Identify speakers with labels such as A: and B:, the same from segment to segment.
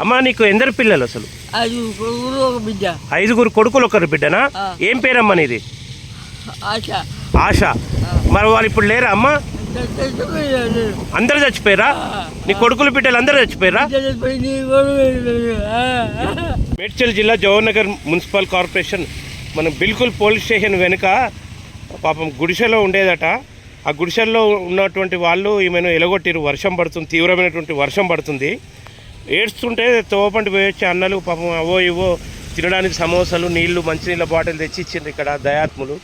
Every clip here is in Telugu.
A: అమ్మా నీకు ఎందరు పిల్లలు అసలు?
B: బిడ్డ.
A: ఐదుగురు కొడుకులు ఒకరు బిడ్డనా. ఏం పేరమ్మా నీది?
B: ఆశ.
A: ఆశ. మరి వాళ్ళు ఇప్పుడు లేరా అమ్మా? అందరు చచ్చిపోయారా? నీ కొడుకులు బిడ్డలు అందరూ చచ్చిపోయారా? మేడ్చల్ జిల్లా జవహర్నగర్ మున్సిపల్ కార్పొరేషన్ మన బిల్కుల్ పోలీస్ స్టేషన్ వెనుక పాపం గుడిసెలో ఉండేదట. ఆ గుడిసెల్లో ఉన్నటువంటి వాళ్ళు ఈమెను ఎలగొట్టిరు వర్షం పడుతుంది తీవ్రమైనటువంటి వర్షం పడుతుంది. ఏడ్స్తుంటే తోపంటి పోయొచ్చి అన్నలు పాపం అవో ఇవో తినడానికి సమోసాలు నీళ్ళు మంచినీళ్ళ బాటిల్ తెచ్చి ఇచ్చిండ్రు ఇక్కడ దయాత్ములు.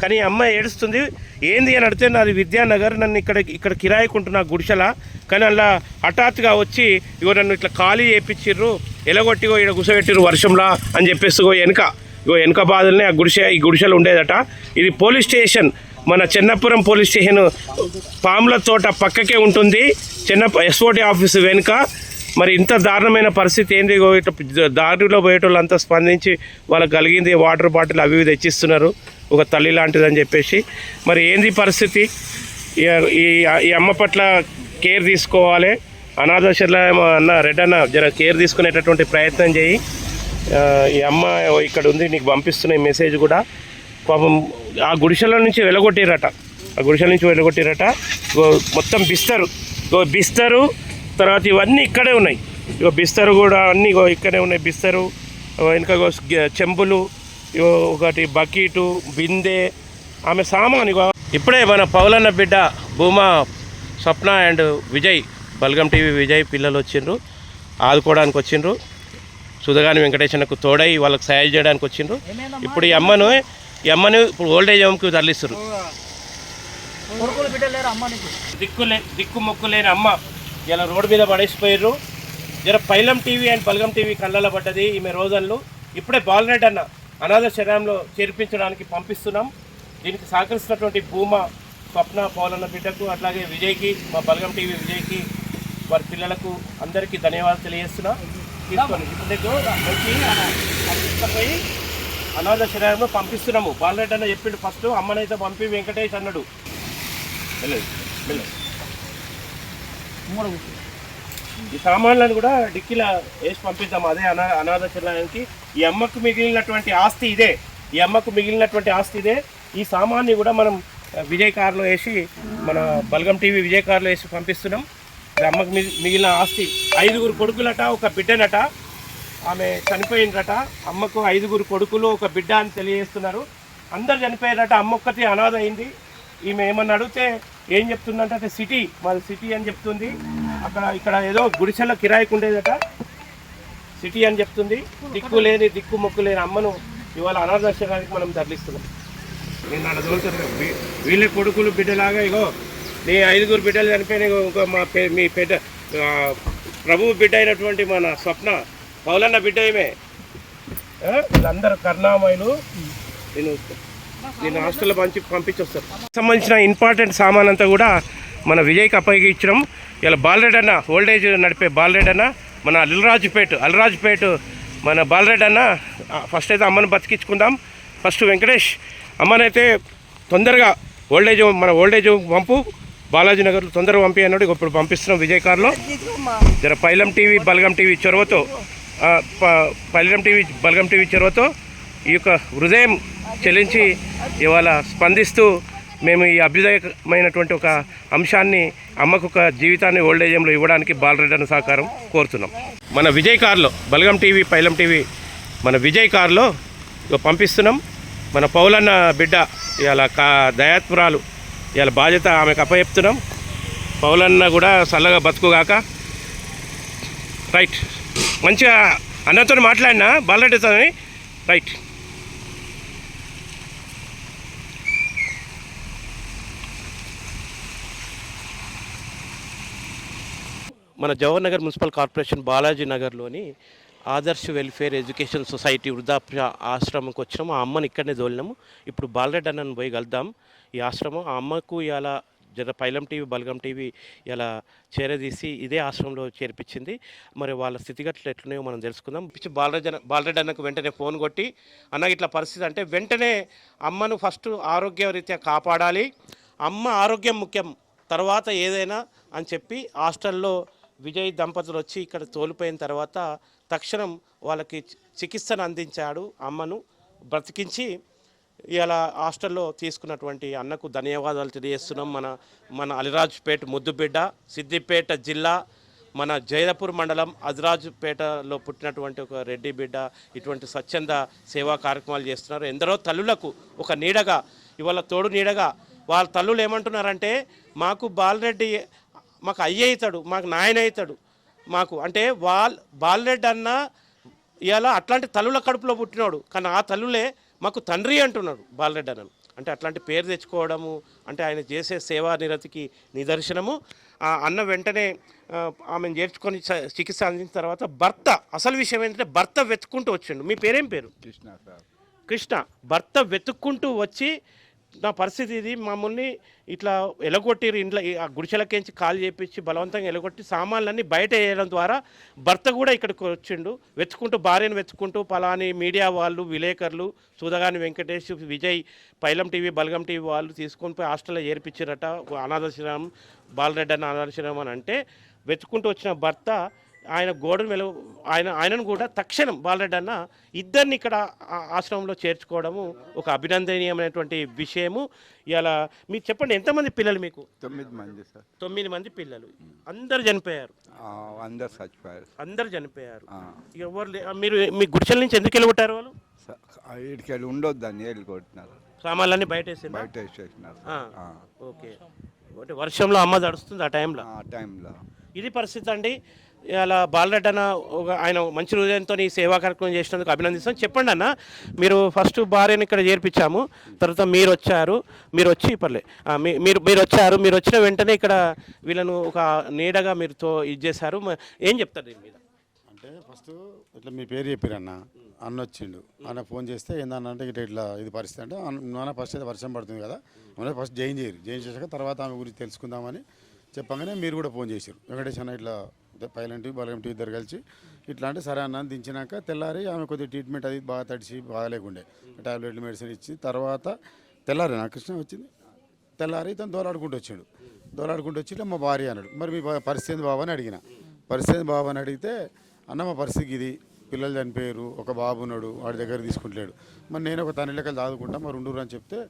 A: కానీ అమ్మాయి ఏడుస్తుంది ఏంది అని అడిగితే నాది విద్యానగర్ నన్ను ఇక్కడ ఇక్కడ కిరాయికుంటున్నా గుడిసెల. కానీ అలా హఠాత్తుగా వచ్చి ఇగో నన్ను ఇట్లా ఖాళీ చేయించిర్రు ఎలగొట్టిగో ఇక్కడ గుసబెట్టిర్రు వర్షంలా అని చెప్పేసిగో వెనుక వెనక ఇగో వెనక బాధలనే ఆ గుడిసె ఈ గుడిసెలు ఉండేదట. ఇది పోలీస్ స్టేషన్ మన చెన్నపురం పోలీస్ స్టేషన్ పాముల తోట పక్కకే ఉంటుంది. చెన్న ఎస్ఓటి ఆఫీస్ వెనుక మరి ఇంత దారుణమైన పరిస్థితి ఏంది? దారిలో పోయేటోళ్ళంతా స్పందించి వాళ్ళకి కలిగింది వాటర్ బాటిల్ అవి ఇవి తెచ్చిస్తున్నారు. ఒక తల్లి లాంటిదని చెప్పేసి. మరి ఏంది పరిస్థితి? ఈ- ఈ అమ్మ పట్ల కేర్ తీసుకోవాలి. అనాథశల అన్న రెడ్డన్న జర కేర్ తీసుకునేటటువంటి ప్రయత్నం చేయి. ఈ అమ్మ ఇక్కడ ఉంది నీకు పంపిస్తున్న ఈ మెసేజ్ కూడా. పాపం ఆ గుడిసెల నుంచి వెలగొట్టిరట. ఆ గుడిసెల నుంచి వెలగొట్టిరట. మొత్తం బిస్తరు. బిస్తారు బిస్తరు తర్వాత ఇవన్నీ ఇక్కడే ఉన్నాయి. ఇగో బిస్తరు కూడా అన్నీ ఇక్కడే ఉన్నాయి. బిస్తరు వెనుక గ- చెంబులు ఇగో ఒకటి బకీటు బిందె ఆమె సామాన్ ఇగో. ఇప్పుడే మన పౌలన్న బిడ్డ భూమా స్వప్న అండ్ విజయ్ బల్గం టీవీ విజయ్ పిల్లలు వచ్చిండ్రు. ఆదుకోవడానికి వచ్చిండ్రు. సుధగాని వెంకటేశ్వరకు తోడై వాళ్ళకి సహాయం చేయడానికి వచ్చిండ్రు. ఇప్పుడు ఈ అమ్మను ఈ అమ్మను ఇప్పుడు ఓల్డేజ్ హోమ్కి తరలిస్తారు దిక్కులే దిక్కు మొక్కు లేని అమ్మ. ఇలా రోడ్డు మీద పడేసిపోయారు జర Pailam TV and Palgam TV కళ్ళలో పడ్డది ఈమె రోజన్లు. ఇప్పుడే బాలరెడ్డి అన్న అనాథ శరీరంలో చేర్పించడానికి పంపిస్తున్నాం. దీనికి సహకరిస్తున్నటువంటి భూమా స్వప్న పౌలన్న బిడ్డకు అట్లాగే విజయ్కి మా బలగం టీవీ విజయ్కి వారి పిల్లలకు అందరికీ ధన్యవాదాలు తెలియజేస్తున్నా. తీసుకోండి ఇప్పుడు వచ్చి అనాథ శరీరంలో పంపిస్తున్నాము. బాలరెడ్డి అన్న చెప్పిండు ఫస్ట్ అమ్మనైతే పంపి వెంకటేష్ అన్నాడు. వెళ్ళదు వెళ్ళదు ఈ సామాన్లను కూడా డిక్కీలో వేసి పంపిద్దాం. అదే అనా అనాథ శరణానికి ఈ అమ్మకు మిగిలినటువంటి ఆస్తి ఇదే. ఈ అమ్మకు మిగిలినటువంటి ఆస్తి ఇదే. ఈ సామాన్ని కూడా మనం విజయ్ కార్లో వేసి మన బల్గం టీవీ విజయ్ కార్లో వేసి పంపిస్తున్నాం. అమ్మకు మిగిలిన ఆస్తి ఐదుగురు కొడుకులట ఒక బిడ్డనట. ఆమె చనిపోయిందట. అమ్మకు ఐదుగురు కొడుకులు ఒక బిడ్డ అని తెలియజేస్తున్నారు. అందరు చనిపోయారట. అమ్మ ఒక్కటి అనాథ అయింది. ఈమె ఏమన్నా అడిగితే ఏం చెప్తుందంటే అంటే సిటీ మాది సిటీ అని చెప్తుంది. అక్కడ ఇక్కడ ఏదో గుడిసెల కిరాయికి ఉండేదట సిటీ అని చెప్తుంది. దిక్కు లేని దిక్కు మొక్కు లేని అమ్మను ఇవాళ అనాథాశ్రమానికి మనం తరలిస్తున్నాం. నేను అడగలుగుతాను వీళ్ళ కొడుకులు బిడ్డలాగా ఇగో నీ ఐదుగురు బిడ్డలు చనిపోయిన ఇంకో మా మీ పెద్ద ఆ, ప్రభువు బిడ్డ అయినటువంటి మన స్వప్న పౌలన్న బిడ్డ ఏమే? వీళ్ళందరూ కరుణామయులు. నేను నేను హాస్టల్లో పంచి పంపించొస్తారు సంబంధించిన ఇంపార్టెంట్ సామాన్ అంతా కూడా మన విజయ్కి అప్పగించడం. ఇలా బాలరెడ్డి అన్న ఓల్డేజ్ నడిపే బాలరెడ్డి అన్న మన అల్రాజుపేట్ అల్రాజుపేట్ మన బాలరెడ్డి అన్న ఫస్ట్ అయితే అమ్మను బతికించుకుందాం. ఫస్ట్ వెంకటేష్ అమ్మనైతే తొందరగా ఓల్డేజ్ మన ఓల్డేజ్ పంపు బాలాజీ నగర్లో తొందరగా పంపి అన్నాడు. ఇప్పుడు పంపిస్తున్నాం విజయ్ కార్లో. జర పైలం టీవీ బల్గం టీవీ చొరవతో ప- పైలం టీవీ బల్గం టీవీ చొరవతో ఈ యొక్క హృదయం చెల్లించి ఇవాళ స్పందిస్తూ మేము ఈ అభ్యుదయమైనటువంటి ఒక అంశాన్ని అమ్మకు ఒక జీవితాన్ని ఓల్డ్ ఏజ్లో ఇవ్వడానికి బాలరెడ్డి సహకారం కోరుతున్నాం. మన విజయ్ కార్లో బలగం టీవీ పైలం టీవీ మన విజయ్ కార్లో పంపిస్తున్నాం. మన పౌలన్న బిడ్డ ఇవాళ కా దయాత్పురాలు ఇవాళ బాధ్యత ఆమెకు అప్పచెప్తున్నాం. పౌలన్న కూడా చల్లగా బతుకుగాక. రైట్. మంచిగా అన్నతో మాట్లాడినా బాలరెడ్డితో రైట్. మన జవహర్ నగర్ మున్సిపల్ కార్పొరేషన్ బాలాజీ నగర్లోని ఆదర్శ్ వెల్ఫేర్ ఎడ్యుకేషన్ సొసైటీ వృద్ధాప్య ఆశ్రమంకి వచ్చినాము ఆ అమ్మని ఇక్కడనే తోలినాము. ఇప్పుడు బాలరెడ్డి అన్నను పోయి కలుద్దాం. ఈ ఆశ్రమం ఆ అమ్మకు ఇలా జర పైలం టీవీ బల్గం టీవీ ఇలా చేరదీసి ఇదే ఆశ్రమంలో చేర్పించింది. మరి వాళ్ళ స్థితిగట్లు ఎట్లున్నాయో మనం తెలుసుకుందాం. పిచ్చి బాలరెడ్డి బాలరెడ్డి అన్నకు వెంటనే ఫోన్ కొట్టి అన్నకి ఇట్లా పరిస్థితి అంటే వెంటనే అమ్మను ఫస్ట్ ఆరోగ్యరీత్యా కాపాడాలి. అమ్మ ఆరోగ్యం ముఖ్యం. తర్వాత ఏదైనా అని చెప్పి హాస్టల్లో విజయ్ దంపతులు వచ్చి ఇక్కడ తోలిపోయిన తర్వాత తక్షణం వాళ్ళకి చి- చికిత్సను అందించాడు అమ్మను. బ్రతికించి ఇలా హాస్టల్లో తీసుకున్నటువంటి అన్నకు ధన్యవాదాలు తెలియజేస్తున్నాం. మన మన అలిరాజుపేట ముద్దుబిడ్డ సిద్దిపేట జిల్లా మన జైదపూర్ మండలం అజరాజుపేటలో పుట్టినటువంటి ఒక రెడ్డి బిడ్డ ఇటువంటి స్వచ్ఛంద సేవా కార్యక్రమాలు చేస్తున్నారు. ఎందరో తల్లులకు ఒక నీడగా ఇవాళ తోడు నీడగా వాళ్ళ తల్లులు ఏమంటున్నారంటే మాకు బాలరెడ్డి మాకు అయ్య అవుతాడు మాకు నాయన అవుతాడు. మాకు అంటే వాల్ బాలరెడ్డి అన్న ఇలా అట్లాంటి తల్లుల కడుపులో పుట్టినాడు కానీ ఆ తల్లులే మాకు తండ్రి అంటున్నాడు బాలరెడ్డి అన్నను. అంటే అట్లాంటి పేరు తెచ్చుకోవడము అంటే ఆయన చేసే సేవా నిరతికి నిదర్శనము. ఆ అన్న వెంటనే ఆమెను చేర్చుకొని చికిత్స అందించిన తర్వాత భర్త అసలు విషయం ఏంటంటే భర్త వెతుక్కుంటూ వచ్చిండు. మీ పేరేం పేరు?
C: కృష్ణ
A: కృష్ణ. భర్త వెతుక్కుంటూ వచ్చి నా పరిస్థితి ఇది. మమ్మల్ని ఇట్లా ఎలగొట్టిరు ఇంట్లో ఆ గుడిసెలకేంచి కాల్ చేపించి బలవంతంగా ఎలగొట్టి సామాన్లన్నీ బయట వేయడం ద్వారా భర్త కూడా ఇక్కడికి వచ్చిండు. వెతుకుంటూ భార్యను వెతుకుంటూ పలాని మీడియా వాళ్ళు విలేకరులు సుధగాని వెంకటేష్ విజయ్ పైలం టీవీ బలగం టీవీ వాళ్ళు తీసుకొని పోయి హాస్టల్లో ఏర్పించారట. అనాథశ్రమం బాలరెడ్డి అన్న అనాథశ్రమం అని అంటే వెతుకుంటూ వచ్చిన భర్త ఆయన గోడను వెలు ఆయన ఆయనను కూడా తక్షణం బాలరెడ్డి అన్న ఇద్దరిని ఇక్కడ ఆశ్రమంలో చేర్చుకోవడము ఒక అభినందనీయమైనటువంటి విషయము. ఇలా మీరు చెప్పండి ఎంతమంది పిల్లలు మీకు?
C: తొమ్మిది మంది సార్.
A: తొమ్మిది మంది పిల్లలు. అందరు చనిపోయారు.
C: అందరు చచ్చిపోయారు
A: అందరు చనిపోయారు. ఎవరు మీరు మీ గుడిసెల నుంచి ఎందుకు వెళ్ళగొట్టారు వాళ్ళు?
C: వీడికి వెళ్ళి ఉండొద్దని వెళ్ళి కొట్టినారు.
A: సామాన్లన్నీ బయట?
C: బయట వేసేసినారు
A: ఓకే. అంటే వర్షంలో అమ్మ తడుస్తుంది ఆ టైంలో.
C: ఆ టైంలో.
A: ఇది పరిస్థితి అండి. ఇలా బాలరెడ్డి అన్న ఒక ఆయన మంచి హృదయంతో ఈ సేవా కార్యక్రమం చేసినందుకు అభినందిస్తాం. చెప్పండి అన్న మీరు ఫస్ట్ భార్యను ఇక్కడ చేర్పించాము తర్వాత మీరు వచ్చారు మీరు వచ్చి పర్లే మీ- మీరు మీరు వచ్చారు మీరు వచ్చిన వెంటనే ఇక్కడ వీళ్ళను ఒక నీడగా మీరుతో ఇది చేశారు. ఏం చెప్తారు దీని మీద?
D: అంటే ఫస్ట్ ఇట్లా మీ పేరు చెప్పారన్న అన్న వచ్చిండు. అన్న ఫోన్ చేస్తే ఏందన్న అంటే ఇట్లా ఇట్లా ఇది పరిస్థితి అంటే నాన్న ఫస్ట్ అయితే వర్షం పడుతుంది కదా అన్న ఫస్ట్ జైన్ చేయరు జైన్ చేశాక తర్వాత ఆమె గురించి తెలుసుకుందామని చెప్పగానే మీరు కూడా ఫోన్ చేశారు వెంకటేష్ అన్న ఇట్లా పైలంటి బలగం టీ ఇద్దరు కలిసి ఇట్లా అంటే సరే అన్న దించినాక తెల్లారి ఆమె కొద్దిగా ట్రీట్మెంట్ అది బాగా తడిచి బాగాలేకుండే టాబ్లెట్లు మెడిసిన్ ఇచ్చి తర్వాత తెల్లారి నా కృష్ణ వచ్చింది. తెల్లారి తను దోలాడుకుంటూ వచ్చాడు. దోలాడుకుంటూ వచ్చి ఇట్లా మా భార్య అన్నాడు. మరి మీ పరిస్థితి బాబు? అని అడిగిన. పరిస్థితి బాబు? అని అడిగితే అన్న మా పరిస్థితి ఇది. పిల్లలు చనిపోయారు ఒక బాబు ఉన్నాడు వాడి దగ్గర తీసుకుంటలేడు. మరి నేను ఒక తన లెక్కలు చదువుకుంటా మరి ఉండూరు అని చెప్తే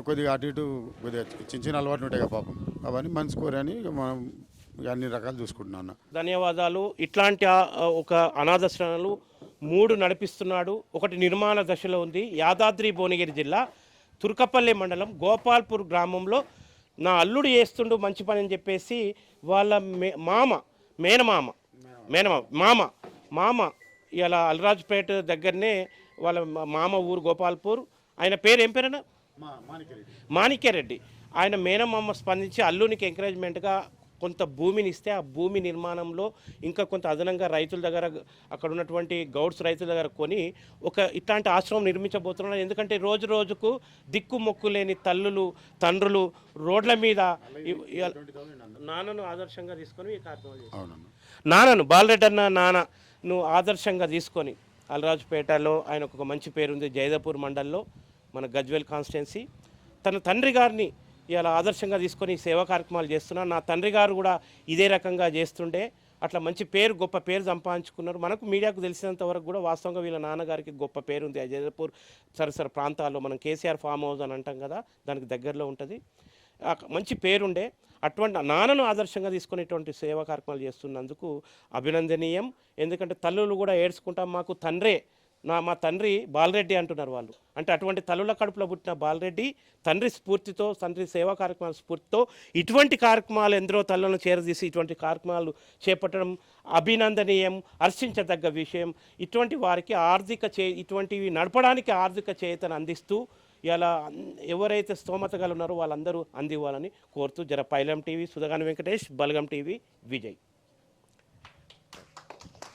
D: కొద్దిగా అటు ఇటు కొద్దిగా చిన్న చిన్న అలవాట్లు ఉంటాయి కదా పాపం. అవన్నీ మనసు కోరని మనం ఇక అన్ని రకాలు చూసుకుంటున్నాం అన్న.
A: ధన్యవాదాలు. ఇట్లాంటి ఒక అనాథాశ్రమాలు మూడు నడిపిస్తున్నాడు. ఒకటి నిర్మాణ దశలో ఉంది. యాదాద్రి భువనగిరి జిల్లా తుర్కపల్లి మండలం గోపాల్పూర్ గ్రామంలో నా అల్లుడు చేస్తుండు మంచి పని అని చెప్పేసి వాళ్ళ మే మామ మేనమామ మేనమామ మామ మామ ఇలా అలరాజ్పేట దగ్గరనే వాళ్ళ మామ ఊరు గోపాల్పూర్. ఆయన పేరు ఏం పేరైనా మాణిక్యరెడ్డి. ఆయన మేనమామ స్పందించి అల్లునికి ఎంకరేజ్మెంట్గా కొంత భూమిని ఇస్తే ఆ భూమి నిర్మాణంలో ఇంకా కొంత అదనంగా రైతుల దగ్గర అక్కడ ఉన్నటువంటి గౌడ్స్ రైతుల దగ్గర కొని ఒక ఇట్లాంటి ఆశ్రమం నిర్మించబోతున్నారు ఎందుకంటే రోజు రోజుకు దిక్కు మొక్కు లేని తల్లులు తండ్రులు రోడ్ల మీద నాన్నను ఆదర్శంగా తీసుకొని ఈ నాన్నను బాలరెడ్డి అన్న నాన్న నువ్వు ఆదర్శంగా తీసుకొని అలరాజుపేటలో ఆయనకు ఒక మంచి పేరుంది జైదపూర్ మండల్లో మన గజ్వేల్ కాన్స్టిట్యున్సీ. తన తండ్రి గారిని ఇలా ఆదర్శంగా తీసుకొని సేవా కార్యక్రమాలు చేస్తున్నాను నా తండ్రి గారు కూడా ఇదే రకంగా చేస్తుంటే అట్లా మంచి పేరు గొప్ప పేరు సంపాదించుకున్నారు. మనకు మీడియాకు తెలిసినంత వరకు కూడా వాస్తవంగా వీళ్ళ నాన్నగారికి గొప్ప పేరు ఉంది. ఆ సరసర ప్రాంతాల్లో మనం కేసీఆర్ ఫామ్ హౌస్ అని అంటాం కదా దానికి దగ్గరలో ఉంటుంది. మంచి పేరుండే. అటువంటి నాన్నను ఆదర్శంగా తీసుకునేటువంటి సేవా కార్యక్రమాలు చేస్తున్నందుకు అభినందనీయం. ఎందుకంటే తల్లులు కూడా ఏడ్చుకుంటాం. మాకు తండ్రే నా మా తండ్రి బాలరెడ్డి అంటున్నారు వాళ్ళు. అంటే అటువంటి తల్లుల కడుపులో పుట్టిన బాలరెడ్డి తండ్రి స్ఫూర్తితో తండ్రి సేవా కార్యక్రమాల స్ఫూర్తితో ఇటువంటి కార్యక్రమాలు ఎందరో తల్లులను చేరదీసి ఇటువంటి కార్యక్రమాలు చేపట్టడం అభినందనీయం హర్షించదగ్గ విషయం. ఇటువంటి వారికి ఆర్థిక చే ఇటువంటివి నడపడానికి ఆర్థిక చేతను అందిస్తూ ఇలా ఎవరైతే స్తోమత ఉన్నారో వాళ్ళందరూ అందివ్వాలని కోరుతూ జర పైలం టీవీ సుధగాని వెంకటేష్ బలగం టీవీ విజయ్.